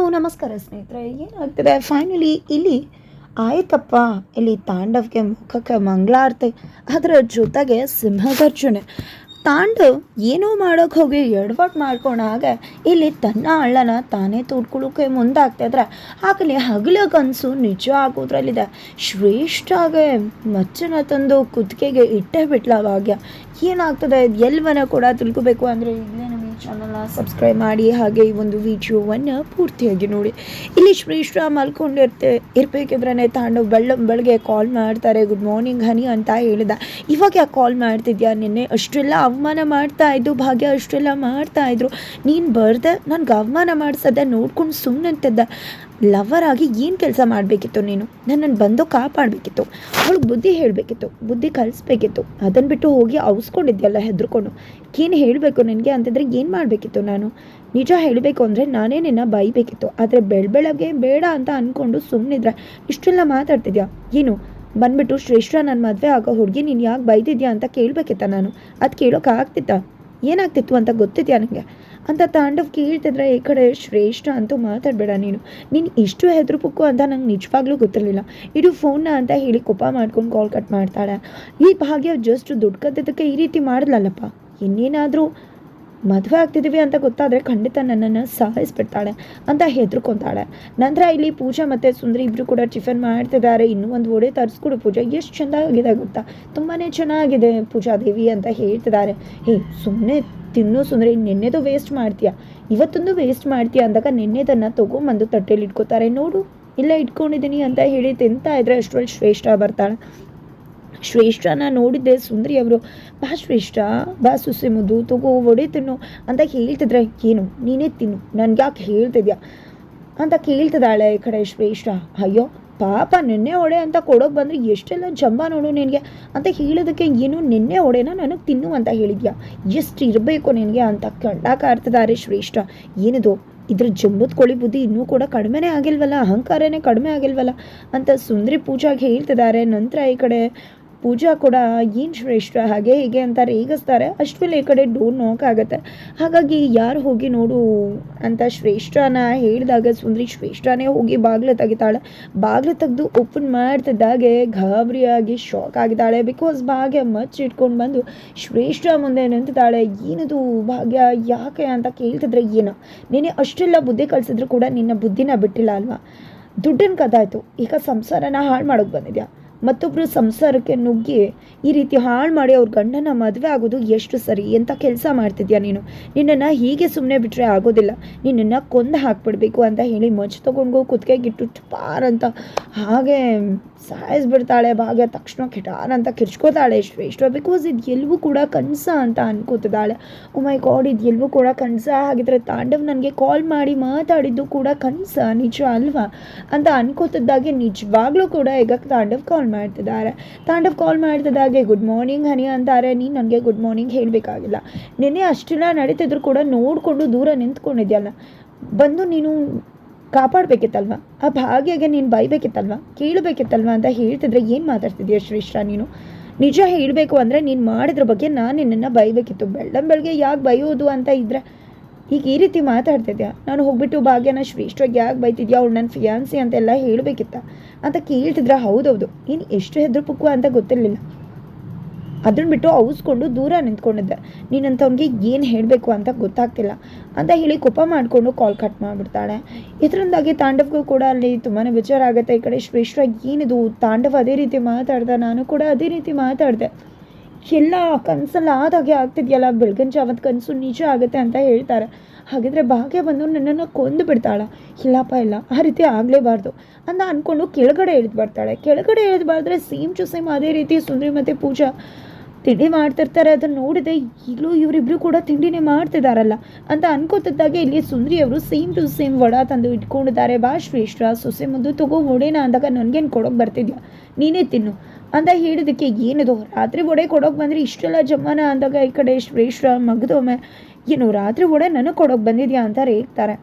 Hello, ನಮಸ್ಕಾರ ಸ್ನೇಹಿತರೆ. ಏನಾಗ್ತಿದೆ? ಫೈನಲಿ ಇಲ್ಲಿ ಆಯ್ತಪ್ಪ, ಇಲ್ಲಿ ತಾಂಡವ್ಗೆ ಮುಖಕ್ಕೆ ಮಂಗಳಾರತಿ, ಅದರ ಜೊತೆಗೆ ಸಿಂಹಗರ್ಜುನೆ. ತಾಂಡವ್ ಏನೋ ಮಾಡೋಕೆ ಹೋಗಿ ಎಡವಟ್ ಮಾಡ್ಕೊಂಡಾಗ ಇಲ್ಲಿ ತನ್ನ ಅಳ್ಳನ ತಾನೇ ತೋಡ್ಕೊಳ್ಳೋಕೆ ಮುಂದಾಗ್ತಿದ್ರೆ ಆಗಲಿ ಹಗಲ ಕನಸು ನಿಜ ಆಗೋದ್ರಲ್ಲಿದೆ. ಶ್ರೇಷ್ಠಾಗೆ ಮಚ್ಚನ ತಂದು ಕುತ್ತಿಗೆಗೆ ಇಟ್ಟೇ ಬಿಟ್ಲ ಭಾಗ್ಯ. ಏನಾಗ್ತದೆ? ಎಲ್ವನ ಕೂಡ ತಿಳ್ಕೊಬೇಕು ಅಂದರೆ ಈ ಚಾನಲ್ನ ಸಬ್ಸ್ಕ್ರೈಬ್ ಮಾಡಿ, ಹಾಗೆ ಈ ಒಂದು ವಿಡಿಯೋವನ್ನು ಪೂರ್ತಿಯಾಗಿ ನೋಡಿ. ಇಲ್ಲಿ ಶ್ರೇಷ್ಠ ಮಲ್ಕೊಂಡಿರ್ತೆ ಇರ್ಬೇಕಿದ್ರೆ ತಾಂಡವ್ ಬೆಳ್ಳ ಬೆಳಗ್ಗೆ ಕಾಲ್ ಮಾಡ್ತಾರೆ. ಗುಡ್ ಮಾರ್ನಿಂಗ್ ಹನಿ ಅಂತ ಹೇಳಿದ. ಇವಾಗ ಯಾಕೆ ಕಾಲ್ ಮಾಡ್ತಿದ್ಯಾ ನಿನ್ನೆ? ಅಷ್ಟೆಲ್ಲ ಅವಮಾನ ಮಾಡ್ತಾ ಇದ್ದು ಭಾಗ್ಯ ಅಷ್ಟೆಲ್ಲ ಮಾಡ್ತಾ ಇದ್ರು. ನೀನು ಬರ್ದೆ, ನನಗೆ ಅವಮಾನ ಮಾಡಿಸದೆ ನೋಡ್ಕೊಂಡು ಸುಮ್ಮನೆ ಲವರ್ ಆಗಿ ಏನು ಕೆಲಸ ಮಾಡಬೇಕಿತ್ತು ನೀನು? ನನ್ನನ್ನು ಬಂದು ಕಾಪಾಡಬೇಕಿತ್ತು. ಅವಳಿಗೆ ಬುದ್ಧಿ ಹೇಳಬೇಕಿತ್ತು. ಬುದ್ಧಿ ಕಲಿಸ್ಬೇಕಿತ್ತು. ಅದನ್ನು ಬಿಟ್ಟು ಹೋಗಿ ಅವಸ್ಕೊಂಡಿದ್ಯಲ್ಲ ಹೆದರ್ಕೊಂಡು. ಏನು ಹೇಳಬೇಕು ನಿನಗೆ ಅಂತಂದರೆ ಏನು ಮಾಡಬೇಕಿತ್ತು ನಾನು? ನಿಜ ಹೇಳಬೇಕು ಅಂದರೆ ನಾನೇ ನಿನ್ನ ಬೈಬೇಕಿತ್ತು. ಆದರೆ ಬೆಳ ಬೆಳಗ್ಗೆ ಬೇಡ ಅಂತ ಅಂದ್ಕೊಂಡು ಸುಮ್ಮನಿದ್ರೆ ಇಷ್ಟೆಲ್ಲ ಮಾತಾಡ್ತಿದ್ಯಾ? ಏನು? ಬಂದ್ಬಿಟ್ಟು ಶ್ರೇಷ್ಠ ನನ್ನ ಮದುವೆ ಆಗೋ ಹುಡುಗಿ ನೀನು ಯಾಕೆ ಬೈದಿದ್ಯಾ ಅಂತ ಕೇಳಬೇಕಿತ್ತ ನಾನು? ಅದು ಕೇಳೋಕೆ ಆಗ್ತಿತ್ತಾ? ಏನಾಗ್ತಿತ್ತು ಅಂತ ಗೊತ್ತಿದ್ಯಾ ನನಗೆ ಅಂತ ತಾಂಡವ್ ಕೇಳ್ತಿದ್ರೆ ಈ ಕಡೆ ಶ್ರೇಷ್ಠ ಅಂತೂ ಮಾತಾಡಬೇಡ ನೀನು. ನೀನು ಇಷ್ಟು ಹೆದರ್ಬೇಕು ಅಂತ ನಂಗೆ ನಿಜವಾಗ್ಲೂ ಗೊತ್ತಿರಲಿಲ್ಲ. ಇದು ಫೋನ್ನ ಅಂತ ಹೇಳಿ ಕೋಪ ಮಾಡ್ಕೊಂಡು ಕಾಲ್ ಕಟ್ ಮಾಡ್ತಾಳೆ. ಈ ಭಾಗ್ಯ ಜಸ್ಟ್ ದುಡ್ಡು ಕದ್ದಿದ್ದಕ್ಕೆ ಈ ರೀತಿ ಮಾಡಲಲ್ಲಪ್ಪ? ಇನ್ನೇನಾದರೂ ಮದುವೆ ಆಗ್ತಿದ್ದೀವಿ ಅಂತ ಗೊತ್ತಾದರೆ ಖಂಡಿತ ನನ್ನನ್ನು ಸಹಿಸ್ಬಿಡ್ತಾಳೆ ಅಂತ ಹೆದರ್ಕೊತಾಳೆ. ನಂತರ ಇಲ್ಲಿ ಪೂಜಾ ಮತ್ತು ಸುಂದರಿ ಇಬ್ಬರು ಕೂಡ ಟಿಫನ್ ಮಾಡ್ತಿದ್ದಾರೆ. ಇನ್ನೂ ಒಂದು ಒಡೆ ತರಿಸ್ಕೊಡು ಪೂಜಾ. ಎಷ್ಟು ಚೆಂದಾಗಿದೆ ಗೊತ್ತಾ? ತುಂಬಾ ಚೆನ್ನಾಗಿದೆ ಪೂಜಾ ದೇವಿ ಅಂತ ಹೇಳ್ತಿದ್ದಾರೆ. ಹೇ ಸುಮ್ಮನೆ ತಿನ್ನು ಸುಂದರಿ, ನಿನ್ನೆದು ವೇಸ್ಟ್ ಮಾಡ್ತೀಯಾ? ಇವತ್ತೊಂದು ವೇಸ್ಟ್ ಮಾಡ್ತೀಯಾ ಅಂದಾಗ ನಿನ್ನೆದನ್ನು ತೊಗೊಂಬಂದು ತಟ್ಟೆಲಿ ಇಟ್ಕೋತಾರೆ. ನೋಡು, ಇಲ್ಲ ಇಟ್ಕೊಂಡಿದ್ದೀನಿ ಅಂತ ಹೇಳಿ ತಿಂತಾ ಇದ್ರೆ ಅಷ್ಟರಲ್ಲಿ ಶ್ರೇಷ್ಠ ಬರ್ತಾಳೆ. ಶ್ರೇಷ್ಠನ ನೋಡಿದ್ದೆ ಸುಂದರಿ ಅವರು, ಬಾ ಶ್ರೇಷ್ಠ, ಬಾ ಸುಸಿ ಮುದ್ದು, ತಗೋ ಒಡೆ ತಿನ್ನು ಅಂತ ಹೇಳ್ತಿದ್ರೆ ಏನು, ನೀನೇ ತಿನ್ನು ನನ್ಗೆ ಯಾಕೆ ಹೇಳ್ತಿದ್ಯಾ? ಅಂತ ಕೇಳ್ತಿದ್ದಾಳೆ ಈ ಕಡೆ ಶ್ರೇಷ್ಠ. ಅಯ್ಯೋ ಪಾಪ ನಿನ್ನೆ ಒಡೆ ಅಂತ ಕೊಡೋಕೆ ಬಂದರೆ ಎಷ್ಟೆಲ್ಲ ಜಂಬ ನೋಡು ನಿನಗೆ ಅಂತ ಹೇಳೋದಕ್ಕೆ ಏನು ನಿನ್ನೆ ಒಡೆನ ನನಗೆ ತಿನ್ನು ಅಂತ ಹೇಳಿದ್ಯಾ? ಎಷ್ಟು ಇರಬೇಕು ನಿನಗೆ ಅಂತ ಕಂಡ ಆಡ್ತಿದ್ದಾರೆ ಶ್ರೇಷ್ಠ. ಏನಿದು? ಇದ್ರ ಜಂಬದ ಕೊಳಿ ಬುದ್ಧಿ ಇನ್ನೂ ಕೂಡ ಕಡಿಮೆನೇ ಆಗಿಲ್ವಲ್ಲ? ಅಹಂಕಾರನೇ ಕಡಿಮೆ ಆಗಿಲ್ವಲ್ಲ? ಅಂತ ಸುಂದರಿ ಪೂಜಾಗೆ ಹೇಳ್ತಿದ್ದಾರೆ. ನಂತರ ಈ ಕಡೆ ಪೂಜಾ ಕೂಡ ಏನು ಶ್ರೇಷ್ಠ ಹಾಗೆ ಹೀಗೆ ಅಂತ ರೇಗಿಸ್ತಾರೆ ಅಷ್ಟರಲ್ಲಿ ಈ ಕಡೆ ಡೋರ್ ನೋಕ್ ಆಗುತ್ತೆ. ಹಾಗಾಗಿ ಯಾರು ಹೋಗಿ ನೋಡು ಅಂತ ಶ್ರೇಷ್ಠನ ಹೇಳಿದಾಗ ಸುಂದರಿ ಶ್ರೇಷ್ಠನೇ ಹೋಗಿ ಬಾಗಿಲು ತೆಗಿತಾಳೆ. ಬಾಗಿಲು ತೆಗೆದು ಓಪನ್ ಮಾಡ್ತಿದ್ದಾಗೆ ಗಾಬರಿಯಾಗಿ ಶಾಕ್ ಆಗಿದ್ದಾಳೆ. ಬಿಕಾಸ್ ಭಾಗ್ಯ ಮಚ್ಚ ಇಟ್ಕೊಂಡು ಬಂದು ಶ್ರೇಷ್ಠ ಮುಂದೆ ನಿಂತಿದ್ದಾಳೆ. ಏನದು ಭಾಗ್ಯ, ಯಾಕೆ ಅಂತ ಕೇಳ್ತಿದ್ರೆ ಏನೋ. ನೀನೆ ಅಷ್ಟೆಲ್ಲ ಬುದ್ಧಿ ಕಲಿಸಿದ್ರು ಕೂಡ ನಿನ್ನ ಬುದ್ಧಿನ ಬಿಟ್ಟಿಲ್ಲ ಅಲ್ವಾ? ದುಡ್ಡಿನ ಕದಾಯ್ತು. ಈಗ ಸಂಸಾರನ ಹಾಳು ಮಾಡೋಕೆ ಬಂದಿದ್ಯಾ? ಮತ್ತೊಬ್ಬರು ಸಂಸಾರಕ್ಕೆ ನುಗ್ಗಿ ಈ ರೀತಿ ಹಾಳು ಮಾಡಿ ಅವ್ರ ಗಂಡನ ಮದುವೆ ಆಗೋದು ಎಷ್ಟು ಸರಿ ಎಂಥ ಕೆಲಸ ಮಾಡ್ತಿದ್ಯಾ ನೀನು? ನಿನ್ನನ್ನು ಹೀಗೆ ಸುಮ್ಮನೆ ಬಿಟ್ಟರೆ ಆಗೋದಿಲ್ಲ. ನಿನ್ನನ್ನು ಕೊಂದು ಹಾಕ್ಬಿಡ್ಬೇಕು ಅಂತ ಹೇಳಿ ಮಚ್ ತೊಗೊಂಡು ಕುತ್ತಿಗೆಗಿಟ್ಟು ಪಾರ್ ಅಂತ ಹಾಗೆ ಸಾಯಿಸ್ಬಿಡ್ತಾಳೆ ಭಾಗ್ಯ. ತಕ್ಷಣ ಕಿಟಾರ್ ಅಂತ ಕಿರ್ಚ್ಕೋತಾಳೆ. ಶ್ರೇಷ್ಠ ಬಿಕಾಸ್ ಇದು ಎಲ್ಲವೂ ಕೂಡ ಕನಸ ಅಂತ ಅನ್ಕೋತಿದ್ದಾಳೆ. ಮೈ ಗಾಡ್ ಇದು ಎಲ್ಲವೂ ಕೂಡ ಕನಸ ಹಾಗಿದ್ರೆ ತಾಂಡವ್ ನನಗೆ ಕಾಲ್ ಮಾಡಿ ಮಾತಾಡಿದ್ದು ಕೂಡ ಕನಸ, ನಿಜ ಅಲ್ವಾ? ಅಂತ ಅನ್ಕೋತಿದ್ದಾಗೆ ನಿಜವಾಗ್ಲೂ ಕೂಡ ಈಗ ತಾಂಡವ್ ಕಾಲ್ ಮಾಡ್ತಿದ್ದಾರೆ. ತಾಂಡವ್ ಕಾಲ್ ಮಾಡ್ತಿದ್ದಾಗೆ ಗುಡ್ ಮಾರ್ನಿಂಗ್ ಹನಿ ಅಂತಾರೆ. ನೀನು ನನಗೆ ಗುಡ್ ಮಾರ್ನಿಂಗ್ ಹೇಳಬೇಕಾಗಿಲ್ಲ. ನಿನ್ನೆ ಅಷ್ಟೆಲ್ಲ ನಡೀತಿದ್ರು ಕೂಡ ನೋಡಿಕೊಂಡು ದೂರ ನಿಂತ್ಕೊಂಡಿದ್ಯಲ್ಲ. ಬಂದು ನೀನು ಕಾಪಾಡಬೇಕಿತ್ತಲ್ವ? ಆ ಭಾಗ್ಯಗೆ ನೀನು ಬೈಬೇಕಿತ್ತಲ್ವ? ಕೇಳಬೇಕಿತ್ತಲ್ವ ಅಂತ ಹೇಳ್ತಿದ್ರೆ ಏನು ಮಾತಾಡ್ತಿದ್ಯಾ ಶ್ರೇಷ್ಠ ನೀನು? ನಿಜ ಹೇಳಬೇಕು ಅಂದರೆ ನೀನು ಮಾಡಿದ್ರ ಬಗ್ಗೆ ನಾನು ನಿನ್ನನ್ನು ಬೈಬೇಕಿತ್ತು. ಬೆಳ್ಳಂ ಬೆಳಗ್ಗೆ ಯಾಕೆ ಬೈಯೋದು ಅಂತ ಇದ್ದರೆ ಈಗ ಈ ರೀತಿ ಮಾತಾಡ್ತಿದ್ಯಾ? ನಾನು ಹೋಗ್ಬಿಟ್ಟು ಭಾಗ್ಯನ ಶ್ರೇಷ್ಠವಾಗಿ ಯಾಕೆ ಬೈತಿದ್ಯಾ? ಅವಳು ನನ್ನ ಫಿಯಾನ್ಸಿ ಅಂತೆಲ್ಲ ಹೇಳಬೇಕಿತ್ತ? ಅಂತ ಕೇಳ್ತಿದ್ರ ಹೌದೌದು. ಏನು ಎಷ್ಟು ಹೆದ್ರು ಹೆದರ್ಪಕ್ಕು ಅಂತ ಗೊತ್ತಿರಲಿಲ್ಲ. ಅದನ್ನ ಬಿಟ್ಟು ಔಸ್ಕೊಂಡು ದೂರ ನಿಂತ್ಕೊಂಡಿದ್ದೆ. ನೀನಂಥವ್ನಿಗೆ ಏನು ಹೇಳಬೇಕು ಅಂತ ಗೊತ್ತಾಗ್ತಿಲ್ಲ. ಅಂತ ಹೇಳಿ ಕೋಪ ಮಾಡಿಕೊಂಡು ಕಾಲ್ ಕಟ್ ಮಾಡಿಬಿಡ್ತಾಳೆ. ಇದರಿಂದಾಗಿ ತಾಂಡವ್ಗೂ ಕೂಡ ಅಲ್ಲಿ ತುಂಬಾ ವಿಚಾರ ಆಗುತ್ತೆ. ಈ ಕಡೆ ಶ್ರೇಷ್ಠವಾಗಿ ಏನಿದು? ತಾಂಡವ್ ಅದೇ ರೀತಿ ಮಾತಾಡ್ದೆ. ನಾನು ಕೂಡ ಅದೇ ರೀತಿ ಮಾತಾಡಿದೆ. ಎಲ್ಲ ಕನಸಲ್ಲ ಆದಾಗೆ ಆಗ್ತಿದೆಯಲ್ಲ, ಬೆಳಗಿನ ಜಾವದ ಕನಸು ನಿಜ ಆಗುತ್ತೆ ಅಂತ ಹೇಳ್ತಾರೆ. ಹಾಗಿದ್ರೆ ಭಾಗ್ಯ ಬಂದು ನನ್ನನ್ನು ಕೊಂದು ಬಿಡ್ತಾಳ. ಇಲ್ಲಪ್ಪ, ಇಲ್ಲ, ಆ ರೀತಿ ಆಗಲೇಬಾರ್ದು. ಅಂತ ಅಂದ್ಕೊಂಡು ಕೆಳಗಡೆ ಇಳಿದು ಬರ್ತಾಳೆ. ಕೆಳಗಡೆ ಇಳಿದು ಬಾರ್ದ್ರೆ ಸೇಮ್ ಟು ಸೇಮ್ ಅದೇ ರೀತಿ ಸುಂದರಿ ಮತ್ತು ಪೂಜಾ. ತಿಂಡಿ ಮಾಡ್ತಿರ್ತಾರೆ, ಅದನ್ನು ನೋಡಿದೆ, ಈಗಲೂ ಇವರಿಬ್ರು ಕೂಡ ತಿಂಡಿನೇ ಮಾಡ್ತಿದ್ದಾರಲ್ಲ ಅಂತ ಅನ್ಕೋತಿದ್ದಾಗೆ ಇಲ್ಲಿ ಸುಂದರಿಯವರು ಸೇಮ್ ಟು ಸೇಮ್ ವಡ ತಂದು ಇಟ್ಕೊಂಡಿದ್ದಾರೆ. ಬಾ ಶ್ರೇಷ್ಠ, ಸೊಸೆ ಮುದ್ದು ತಗೋ ಒಡೆನ ಅಂದಾಗ ನನಗೇನು ಕೊಡೋಕೆ ಬರ್ತಿದ್ಯಾ? ನೀನೇ ತಿನ್ನು ಅಂತ ಹೇಳಿದಕ್ಕೆ ಏನಿದು? ರಾತ್ರಿ ಒಡೆ ಕೊಡೋಕೆ ಬಂದರೆ ಇಷ್ಟೆಲ್ಲ ಜಮ್ಮನ ಅಂದಾಗ ಈ ಕಡೆ ಶ್ರೇಷ್ಠ, ಮಗದೊಮ್ಮೆ, ಏನು, ರಾತ್ರಿ ಒಡೆ ನನಗೆ ಕೊಡೋಕೆ ಬಂದಿದ್ಯಾ? ಅಂತ ರೇಗ್ತಾರೆ.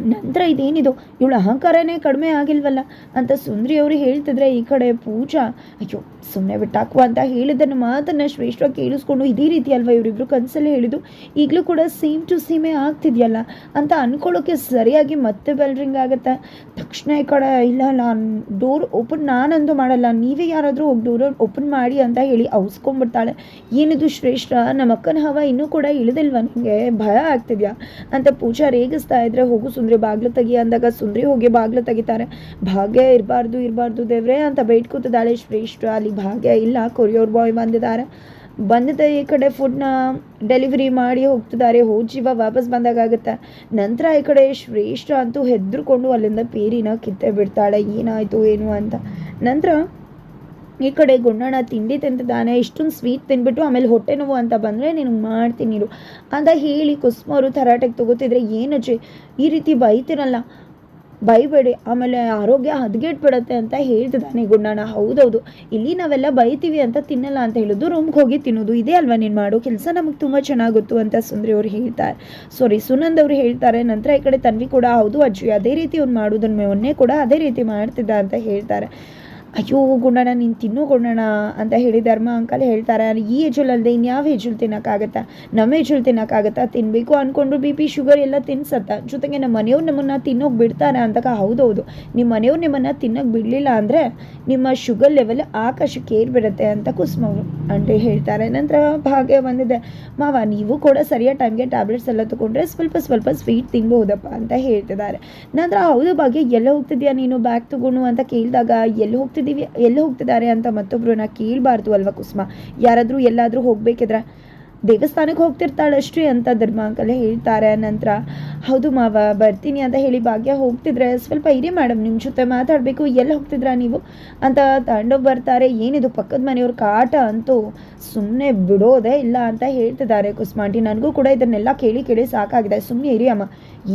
ನಂತರ ಇದೇನಿದು? ಇವಳ ಅಹಂಕಾರನೇ ಕಡಿಮೆ ಆಗಿಲ್ವಲ್ಲ? ಅಂತ ಸುಂದ್ರಿ ಅವರು ಹೇಳ್ತಿದ್ರೆ ಈ ಕಡೆ ಪೂಜಾ, ಅಯ್ಯೋ ಸುಮ್ಮನೆ ಬಿಟ್ಟಾಕುವ ಅಂತ ಹೇಳಿದ್ದನ್ನು ಮಾತನ್ನು ಶ್ರೇಷ್ಠ ಕೇಳಿಸ್ಕೊಂಡು ಇದೇ ರೀತಿ ಅಲ್ವಾ ಇವರಿಬ್ರು ಕನಸಲ್ಲಿ ಹೇಳಿದ್ದು? ಈಗಲೂ ಕೂಡ ಸೇಮ್ ಟು ಸೇಮೆ ಆಗ್ತಿದೆಯಲ್ಲ? ಅಂತ ಅನ್ಕೊಳ್ಳೋಕೆ ಸರಿಯಾಗಿ ಮತ್ತೆ ಬೆಲ್ರಿಂಗ್ ಆಗುತ್ತೆ? ತಕ್ಷಣ ಈ ಕಡೆ, ಇಲ್ಲ, ನಾನು ಡೋರ್ ಓಪನ್ ನಾನಂದು ಮಾಡಲ್ಲ. ನೀವೇ ಯಾರಾದರೂ ಹೋಗಿ ಡೋರ್ ಓಪನ್ ಮಾಡಿ ಅಂತ ಹೇಳಿ ಅವಸ್ಕೊಂಡ್ಬಿಡ್ತಾಳೆ. ಏನಿದು ಶ್ರೇಷ್ಠ? ನಮ್ಮ ಅಕ್ಕನ ಹವ ಇನ್ನೂ ಕೂಡ ಇಳಿದಿಲ್ವಾ? ನಿಮಗೆ ಭಯ ಆಗ್ತಿದ್ಯಾ? ಅಂತ ಪೂಜಾ ರೇಗಿಸ್ತಾ ಇದ್ರೆ ಹೋಗು ಸುಂದ್ರಿ ಬಾಗ್ಲು ತೆಗಿ ಅಂದಾಗ ಸುಂದ್ರಿ ಹೋಗಿ ಬಾಗ್ಲು ತೆಗಿತಾರೆ. ಭಾಗ್ಯ ಇರಬಾರ್ದು ಇರಬಾರ್ದು ದೇವ್ರೆ ಅಂತ ಬೈಟ್ ಕೂತಿದ್ದಾಳೆ ಶ್ರೇಷ್ಠ. ಅಲ್ಲಿ ಭಾಗ್ಯ ಇಲ್ಲ, ಕೊರಿಯೋರ್ ಬಾಯ್ ಬಂದಿದ್ದಾರೆ. ಬಂದಿದ್ದ ಈ ಕಡೆ ಫುಡ್ನ ಡೆಲಿವರಿ ಮಾಡಿ ಹೋಗ್ತಿದ್ದಾರೆ. ಹೋಜೀವ ವಾಪಸ್ ಬಂದಾಗುತ್ತೆ ನಂತರ ಈ ಕಡೆ ಶ್ರೇಷ್ಠ ಅಂತೂ ಹೆದ್ರುಕೊಂಡು ಅಲ್ಲಿಂದ ಪೇರಿನ ಕಿತ್ತೆ ಬಿಡ್ತಾಳೆ. ಏನಾಯಿತು, ಏನು ಅಂತ. ನಂತರ ಈ ಕಡೆ ಗುಂಡಣ್ಣ ತಿಂಡಿ ತಿಂತಿದ್ದಾನೆ, ಇಷ್ಟೊಂದು ಸ್ವೀಟ್ ತಿನ್ಬಿಟ್ಟು ಆಮೇಲೆ ಹೊಟ್ಟೆ ನೋವು ಅಂತ ಬಂದರೆ ನಿನಗೆ ಮಾಡ್ತೀನಿ ಅಂತ ಹೇಳಿ ಕುಸುಮ ಅವರು ತರಾಟೆಗೆ ತಗೋತಿದ್ರೆ ಅಜ್ಜಿ, ಈ ರೀತಿ ಬೈತಿರಲ್ಲ, ಬೈಬೇಡಿ, ಆಮೇಲೆ ಆರೋಗ್ಯ ಹದಗೆಟ್ಬಿಡತ್ತೆ ಅಂತ ಹೇಳ್ತಿದ್ದಾನೆ ಗುಂಡಣ್ಣ ಹೌದೌದು, ಇಲ್ಲಿ ನಾವೆಲ್ಲ ಬೈತೀವಿ ಅಂತ ತಿನ್ನಲ್ಲ ಅಂತ ಹೇಳೋದು ರೂಮ್ಗೆ ಹೋಗಿ ತಿನ್ನೋದು ಇದೇ ಅಲ್ವಾ ನೀನು ಮಾಡೋ ಕೆಲಸ? ನಮಗೆ ತುಂಬ ಚೆನ್ನಾಗುತ್ತು ಗೊತ್ತು ಅಂತ ಸುಂದ್ರಿ ಅವ್ರು ಹೇಳ್ತಾರೆ. ಸಾರಿ ಸುನಂದ್ ಅವರು ಹೇಳ್ತಾರೆ, ನಂತರ ಈ ಕಡೆ ತನ್ವಿ ಕೂಡ, ಹೌದು ಅಜ್ಜಿ, ಅದೇ ರೀತಿ ಅವ್ನು ಮಾಡೋದನ್ನ ಮೊನ್ನೆ ಕೂಡ ಅದೇ ರೀತಿ ಮಾಡ್ತಿದ್ದ ಅಂತ ಹೇಳ್ತಾರೆ. ಅಯ್ಯೋ ಗುಣಣ ನೀನು ತಿನ್ನು ಗುಣಣ ಅಂತ ಹೇಳಿ ಧರ್ಮ ಅಂಕಲ್ ಹೇಳ್ತಾರೆ. ಈ ಏಜಲ್ಲಿ ಅಲ್ಲದೆ ಇನ್ಯಾವ ಏಜಲ್ಲಿ ತಿನ್ನೋಕ್ಕಾಗತ್ತಾ? ನಮ್ಮ ಏಜಲ್ಲಿ ತಿನ್ನೋಕ್ಕಾಗತ್ತಾ? ತಿನ್ನಬೇಕು ಅಂದ್ಕೊಂಡು ಬಿ ಪಿ, ಶುಗರ್ ಎಲ್ಲ ತಿನ್ಸತ್ತ. ಜೊತೆಗೆ ನಮ್ಮ ಮನೆಯವ್ರು ನಮ್ಮನ್ನು ತಿನ್ನೋಕೆ ಬಿಡ್ತಾರೆ ಅಂತಕ ಹೌದೌದು. ನಿಮ್ಮ ಮನೆಯವ್ರು ನಿಮ್ಮನ್ನು ತಿನ್ನೋಕೆ ಬಿಡಲಿಲ್ಲ ಅಂದರೆ ನಿಮ್ಮ ಶುಗರ್ ಲೆವೆಲ್ ಆಕಾಶಕ್ಕೆ ಏರ್ಬಿಡುತ್ತೆ ಅಂತ ಕುಸುಮವರು ಆಂಟಿ ಹೇಳ್ತಾರೆ. ನಂತರ ಭಾಗ್ಯ ಬಂದಿದೆ. ಮಾವ, ನೀವು ಕೂಡ ಸರಿಯಾದ ಟೈಮ್ಗೆ ಟ್ಯಾಬ್ಲೆಟ್ಸ್ ಎಲ್ಲ ತೊಗೊಂಡ್ರೆ ಸ್ವಲ್ಪ ಸ್ವಲ್ಪ ಸ್ವೀಟ್ ತಿನ್ಬಹುದಪ್ಪ ಅಂತ ಹೇಳ್ತಿದ್ದಾರೆ. ನಂತರ, ಹೌದು ಭಾಗ್ಯ, ಎಲ್ಲ ಹೋಗ್ತಿದ್ಯಾ ನೀನು? ಬ್ಯಾಗ್ ತಗೊಂಡು ಅಂತ ಕೇಳಿದಾಗ, ಎಲ್ಲಿ ಹೋಗ್ತಿದ್ದೀವಿ. ಎಲ್ಲಿ ಹೋಗ್ತಿದ್ದಾರೆ ಅಂತ ನಾ ಕೇಳಬಾರ್ದು ಅಲ್ವಾ ಕುಸುಮ? ಯಾರಾದರೂ ಎಲ್ಲಾದರೂ ಹೋಗ್ಬೇಕಿದ್ರೆ. ದೇವಸ್ಥಾನಕ್ಕೆ ಹೋಗ್ತಿರ್ತಾಳಷ್ಟೇ ಅಂತ ಧರ್ಮಾಂಕಲೆ ಹೇಳ್ತಾರೆ. ನಂತರ, ಹೌದು ಮಾವ, ಬರ್ತೀನಿ ಅಂತ ಹೇಳಿ ಭಾಗ್ಯ ಹೋಗ್ತಿದ್ರೆ ಸ್ವಲ್ಪ ಇರಿ ಮೇಡಮ್ ನಿಮ್ಮ ಜೊತೆ ಮಾತಾಡಬೇಕು. ಎಲ್ಲಿ ಹೋಗ್ತಿದ್ರಾ ನೀವು? ಅಂತ ತಗೊಂಡೋಗಿ ಬರ್ತಾರೆ. ಏನಿದು, ಪಕ್ಕದ ಮನೆಯವ್ರ ಕಾಟ ಅಂತೂ ಸುಮ್ಮನೆ ಬಿಡೋದೇ ಇಲ್ಲ ಅಂತ ಹೇಳ್ತಿದ್ದಾರೆ ಕುಸ್ಮಾಂಟಿ ನನಗೂ ಕೂಡ ಇದನ್ನೆಲ್ಲ ಕೇಳಿ ಕೇಳಿ ಸಾಕಾಗಿದೆ. ಸುಮ್ಮನೆ ಇರಿ ಅಮ್ಮ.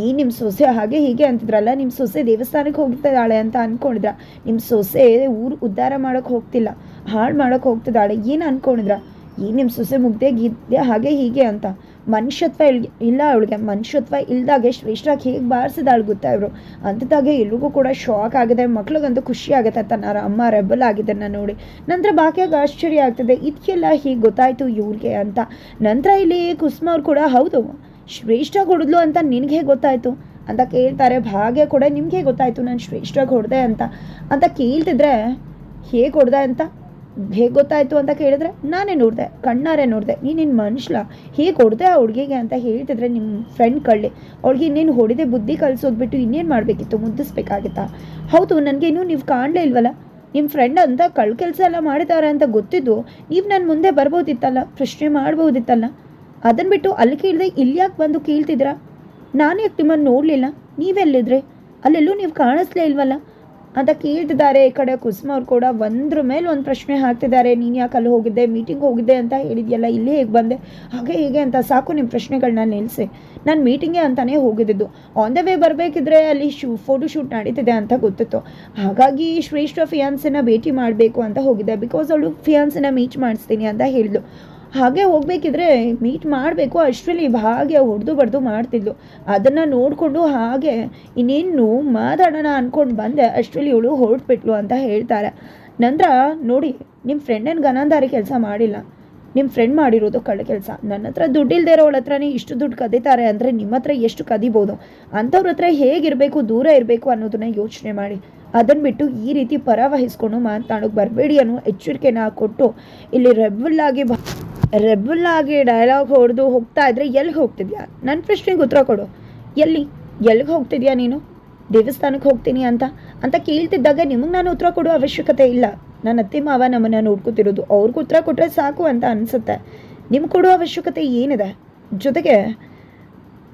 ಏನು ನಿಮ್ಮ ಸೊಸೆ ಹಾಗೆ ಹೀಗೆ ಅಂತಿದ್ರಲ್ಲ? ನಿಮ್ಮ ಸೊಸೆ ದೇವಸ್ಥಾನಕ್ಕೆ ಹೋಗ್ತಿದ್ದಾಳೆ ಅಂತ ಅಂದ್ಕೊಂಡಿದ್ರ ನಿಮ್ಮ ಸೊಸೆ ಊರು ಉದ್ಧಾರ ಮಾಡೋಕ್ಕೆ ಹೋಗ್ತಿಲ್ಲ, ಹಾಳು ಮಾಡೋಕ್ಕೆ ಹೋಗ್ತಿದ್ದಾಳೆ. ಏನು ಅಂದ್ಕೊಂಡಿದ್ರ ಈ ನಿಮ್ಮ ಸೊಸೆ ಮುಗ್ದೆ ಗಿದ್ದೆ ಹಾಗೆ ಹೀಗೆ ಅಂತ. ಮನುಷ್ಯತ್ವ ಇಲ್, ಇಲ್ಲ ಅವಳಿಗೆ. ಮನುಷ್ಯತ್ವ ಇಲ್ದಾಗೆ ಶ್ರೇಷ್ಠಾಗಿ ಹೇಗೆ ಬಾರಿಸಿದಾಳು ಗೊತ್ತಾ ಇವರು? ಅಂಥದ್ದಾಗೆ ಎಲ್ರಿಗೂ ಕೂಡ ಶಾಕ್ ಆಗಿದೆ. ಮಕ್ಳಿಗಂತೂ ಖುಷಿ ಆಗುತ್ತೆ ತನ್ನ ಅಮ್ಮ ರೆಬಲ್ ಆಗಿದ್ದನ್ನು ನೋಡಿ. ನಂತರ ಬಾಕಿಯಾಗ ಆಶ್ಚರ್ಯ ಆಗ್ತದೆ. ಇದಕ್ಕೆಲ್ಲ ಹೀಗೆ ಗೊತ್ತಾಯಿತು ಇವ್ರಿಗೆ ಅಂತ. ನಂತರ ಇಲ್ಲಿ ಕುಸುಮ ಅವ್ರು ಕೂಡ, ಹೌದು. ಶ್ರೇಷ್ಠ ಹೊಡೆದ್ಲು ಅಂತ ನಿನಗೆ ಹೇಗೆ ಗೊತ್ತಾಯಿತು? ಅಂತ ಕೇಳ್ತಾರೆ. ಭಾಗ್ಯ ಕೂಡ, ನಿಮಗೆ ಗೊತ್ತಾಯಿತು. ನಾನು ಶ್ರೇಷ್ಠಾಗಿ ಹೊಡೆದೆ ಅಂತ. ಅಂತ ಕೇಳ್ತಿದ್ರೆ, ಹೇಗೆ ಹೊಡೆದೆ ಅಂತ? ಹೇಗೆ ಗೊತ್ತಾಯಿತು ಅಂತ ಕೇಳಿದ್ರೆ, ನಾನೇ ನೋಡಿದೆ, ಕಣ್ಣಾರೆ ನೋಡಿದೆ ನೀನು ನಿನ್ನ ಮನುಷ್ಯ ಹೇಗೆ ಹೊಡೆದೆ ಆ ಹುಡುಗಿಗೆ ಅಂತ ಹೇಳ್ತಿದ್ರೆ ನಿಮ್ಮ ಫ್ರೆಂಡ್ ಕಳ್ಳಿ. ಅವಳಿಗೆ ಇನ್ನೇನು ಹೊಡೆದೆ, ಬುದ್ಧಿ ಕಲಿಸೋದು ಬಿಟ್ಟು ಇನ್ನೇನು ಮಾಡಬೇಕಿತ್ತು, ಮುದ್ದಿಸ್ಬೇಕಾಗಿತ್ತಾ? ಹೌದು, ನನಗೆ ಇನ್ನೂ ನೀವು ಕಾಣಲೇ ಇಲ್ವಲ್ಲ? ನಿಮ್ಮ ಫ್ರೆಂಡ್ ಅಂತ ಕಳ್ ಕೆಲಸ ಎಲ್ಲ ಮಾಡಿದ್ದಾರೆ ಅಂತ ಗೊತ್ತಿದ್ದು, ನೀವು ನನ್ನ ಮುಂದೆ ಬರ್ಬೋದಿತ್ತಲ್ಲ, ಪ್ರಶ್ನೆ ಮಾಡ್ಬೋದಿತ್ತಲ್ಲ? ಅದನ್ನು ಬಿಟ್ಟು ಅಲ್ಲಿ ಕೇಳಿದೆ ಇಲ್ಲಿ ಯಾಕೆ ಬಂದು ಕೇಳ್ತಿದ್ರಾ ನಾನು ಯಾಕೆ ನಿಮ್ಮನ್ನು ನೋಡಲಿಲ್ಲ? ನೀವೆಲ್ಲಿದ್ರೆ? ಅಲ್ಲೆಲ್ಲೂ ನೀವು ಕಾಣಿಸ್ಲೇ ಇಲ್ವಲ್ಲ? ಅಂತ ಕೇಳ್ತಿದ್ದಾರೆ. ಈ ಕಡೆ ಕುಸುಮ ಅವ್ರು ಕೂಡ ಒಂದ್ರ ಮೇಲೆ ಒಂದು ಪ್ರಶ್ನೆ ಹಾಕ್ತಿದ್ದಾರೆ. ನೀನು ಯಾಕೆ ಅಲ್ಲಿ ಹೋಗಿದ್ದೆ? ಮೀಟಿಂಗ್ ಹೋಗಿದ್ದೆ ಅಂತ ಹೇಳಿದ್ಯಲ್ಲ, ಇಲ್ಲಿ ಹೇಗೆ ಬಂದೆ? ಹಾಗೆ ಹೀಗೆ ಅಂತ ಸಾಕು ನಿಮ್ಮ ಪ್ರಶ್ನೆಗಳನ್ನ ನಿಲ್ಲಿಸಿ ನಾನು ಮೀಟಿಂಗೇ ಅಂತಲೇ ಹೋಗಿದ್ದಿದ್ದು. ಆನ್ ದ ವೇ ಬರಬೇಕಿದ್ರೆ ಅಲ್ಲಿ ಶೂ ಫೋಟೋ ಶೂಟ್ ನಡೀತಿದೆ ಅಂತ ಗೊತ್ತಿತ್ತು. ಹಾಗಾಗಿ ಶ್ರೇಷ್ಠ ಫಿಯಾನ್ಸಿನ ಭೇಟಿ ಮಾಡಬೇಕು ಅಂತ ಹೋಗಿದ್ದೆ. ಬಿಕಾಸ್ ಅವಳು ಫಿಯಾನ್ಸಿನ ಮೀಟ್ ಮಾಡಿಸ್ತೀನಿ ಅಂತ ಹೇಳಿದ್ಲು. ಹಾಗೆ ಹೋಗ್ಬೇಕಿದ್ರೆ ಮೀಟ್ ಮಾಡಬೇಕು. ಅಷ್ಟರಲ್ಲಿ ಭಾಗ್ಯ ಹೊಡೆದು ಬಡ್ದು ಮಾಡ್ತಿದ್ಲು. ಅದನ್ನು ನೋಡಿಕೊಂಡು ಹಾಗೆ ಇನ್ನೇನು ಮಾತಾಡೋಣ ಅಂದ್ಕೊಂಡು ಬಂದೆ. ಅಷ್ಟರಲ್ಲಿ ಇವಳು ಹೊರಟ್ಬಿಟ್ಲು ಅಂತ ಹೇಳ್ತಾರೆ. ನಂತರ ನೋಡಿ ನಿಮ್ಮ ಫ್ರೆಂಡೇನು ಗನಾಂಧಾರಿ ಕೆಲಸ ಮಾಡಿಲ್ಲ? ನಿಮ್ಮ ಫ್ರೆಂಡ್ ಮಾಡಿರೋದು ಕಳ್ಳ ಕೆಲಸ. ನನ್ನ ಹತ್ರ ದುಡ್ಡಿಲ್ಲದೆ ಇರೋಳ ಹತ್ರನೇ ಇಷ್ಟು ದುಡ್ಡು ಕದೀತಾರೆ ಅಂದರೆ ನಿಮ್ಮ ಹತ್ರ ಎಷ್ಟು ಕದಿಬೋದು? ಅಂಥವ್ರ ಹತ್ರ ಹೇಗಿರಬೇಕು, ದೂರ ಇರಬೇಕು ಅನ್ನೋದನ್ನ ಯೋಚನೆ ಮಾಡಿ. ಅದನ್ನು ಬಿಟ್ಟು ಈ ರೀತಿ ಪರ ವಹಿಸ್ಕೊಂಡು ಬರಬೇಡಿ ಅನ್ನೋ ಎಚ್ಚರಿಕೆನ ಕೊಟ್ಟು ಇಲ್ಲಿ ರೆಬಲ್ ಆಗಿ ಬ ರೆಬಲ್ ಆಗಿ ಡೈಲಾಗ್ ಹೊಡೆದು ಹೋಗ್ತಾ ಇದ್ರೆ ಎಲ್ಲಿಗೆ ಹೋಗ್ತಿದ್ಯಾ? ನನ್ನ ಪ್ರಶ್ನೆಗೆ ಉತ್ತರ ಕೊಡು. ಎಲ್ಲಿ? ಎಲ್ಲಿಗೆ ಹೋಗ್ತಿದ್ಯಾ ನೀನು? ದೇವಸ್ಥಾನಕ್ಕೆ ಹೋಗ್ತೀನಿ ಅಂತ? ಅಂತ ಕೇಳ್ತಿದ್ದಾಗ ನಿಮಗೆ ನಾನು ಉತ್ತರ ಕೊಡೋ ಅವಶ್ಯಕತೆ ಇಲ್ಲ. ನನ್ನ ಅತ್ತೆ ಮಾವ ನಮ್ಮನ್ನು ನೋಡ್ಕೊತಿರೋದು. ಅವ್ರಿಗೆ ಉತ್ತರ ಕೊಟ್ಟರೆ ಸಾಕು ಅಂತ ಅನಿಸುತ್ತೆ. ನಿಮ್ಗೆ ಕೊಡೋ ಅವಶ್ಯಕತೆ ಏನಿದೆ? ಜೊತೆಗೆ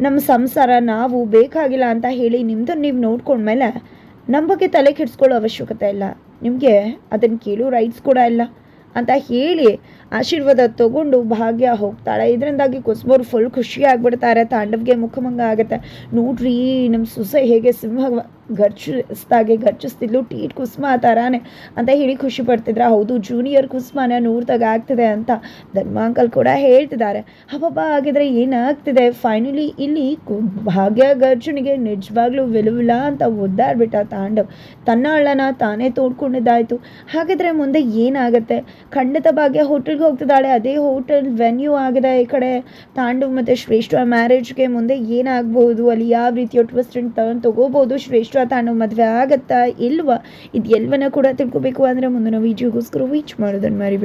ನಮ್ಮ ಸಂಸಾರ ನಾವು ಬೇಕಾಗಿಲ್ಲ ಅಂತ ಹೇಳಿ ನಿಮ್ಮದು ನೀವು ನೋಡ್ಕೊಂಡ್ಮೇಲೆ ನಮ್ಮ ಬಗ್ಗೆ ತಲೆ ಕೆಡಿಸ್ಕೊಳ್ಳೋ ಅವಶ್ಯಕತೆ ಇಲ್ಲ. ನಿಮಗೆ ಅದನ್ನು ಕೇಳೋ ರೈಟ್ಸ್ ಕೂಡ ಇಲ್ಲ. ಅಂತ ಹೇಳಿ ಆಶೀರ್ವಾದ ತಗೊಂಡು ಭಾಗ್ಯ ಹೋಗ್ತಾಳೆ. ಇದರಿಂದಾಗಿ ಕುಸುಮವ್ರು ಫುಲ್ ಖುಷಿ ಆಗ್ಬಿಡ್ತಾರೆ ತಾಂಡವ್ಗೆ ಮುಖಮಂಗ ಆಗುತ್ತೆ. ನೋಡ್ರಿ ನಮ್ಮ ಸೊಸೆ ಹೇಗೆ ಸಿಂಹ ಗರ್ಜಿಸ್ದಾಗೆ ಘರ್ಚಿಸ್ತಿದ್ಲು ಟೀಟ್ ಕುಸ್ಮ ಥರಾನೇ ಅಂತ ಹೇಳಿ ಖುಷಿ ಪಡ್ತಿದ್ರು. ಹೌದು ಜೂನಿಯರ್ ಕುಸ್ಮಾನ ನೂರ್ದಾಗ ಆಗ್ತಿದೆ ಅಂತ ಧರ್ಮಾಂಕಲ್ ಕೂಡ ಹೇಳ್ತಿದ್ದಾರೆ. ಹಬ್ಬಬ್ಬ ಆಗಿದ್ರೆ ಏನಾಗ್ತಿದೆ? ಫೈನಲಿ ಇಲ್ಲಿ ಭಾಗ್ಯ ಗರ್ಜುನಿಗೆ ನಿಜವಾಗ್ಲೂ ವಿಲುವಿಲ್ಲ ಅಂತ ಒದ್ದಾಡ್ಬಿಟ್ಟ ತಾಂಡವ್. ತನ್ನ ಅಳ್ಳನ ತಾನೇ ತೋಡ್ಕೊಂಡಿದ್ದಾಯ್ತು. ಹಾಗಿದ್ರೆ ಮುಂದೆ ಏನಾಗುತ್ತೆ? ಖಂಡಿತ ಭಾಗ್ಯ ಹೋಟೆಲ್ಗೆ ಹೋಗ್ತಿದ್ದಾಳೆ. ಅದೇ ಹೋಟೆಲ್ ವೆನ್ಯೂ ಆಗಿದೆ ಈ ಕಡೆ. ತಾಂಡವ್ ಮತ್ತು ಶ್ರೇಷ್ಠ ಮ್ಯಾರೇಜ್ಗೆ ಮುಂದೆ ಏನಾಗ್ಬೋದು ಅಲ್ಲಿ ಯಾವ ರೀತಿಯ ಟ್ವಿಸ್ಟ್ ಟರ್ನ್ ತಗೋಬೋದು ಶ್ರೇಷ್ಠ ತಾಂಡವ್ ಮದುವೆ ಆಗತ್ತಾ ಇಲ್ವಾ? ಇದು ಎಲ್ಲವನ್ನ ಕೂಡ ತಿಳ್ಕೊಬೇಕು. ಅಂದರೆ ಮುಂದಿನ ವೀಡಿಯೋಗೋಸ್ಕರ ವೀಚ್ ಮಾಡೋದನ್ನು ಮರಿಬೇಡಿ.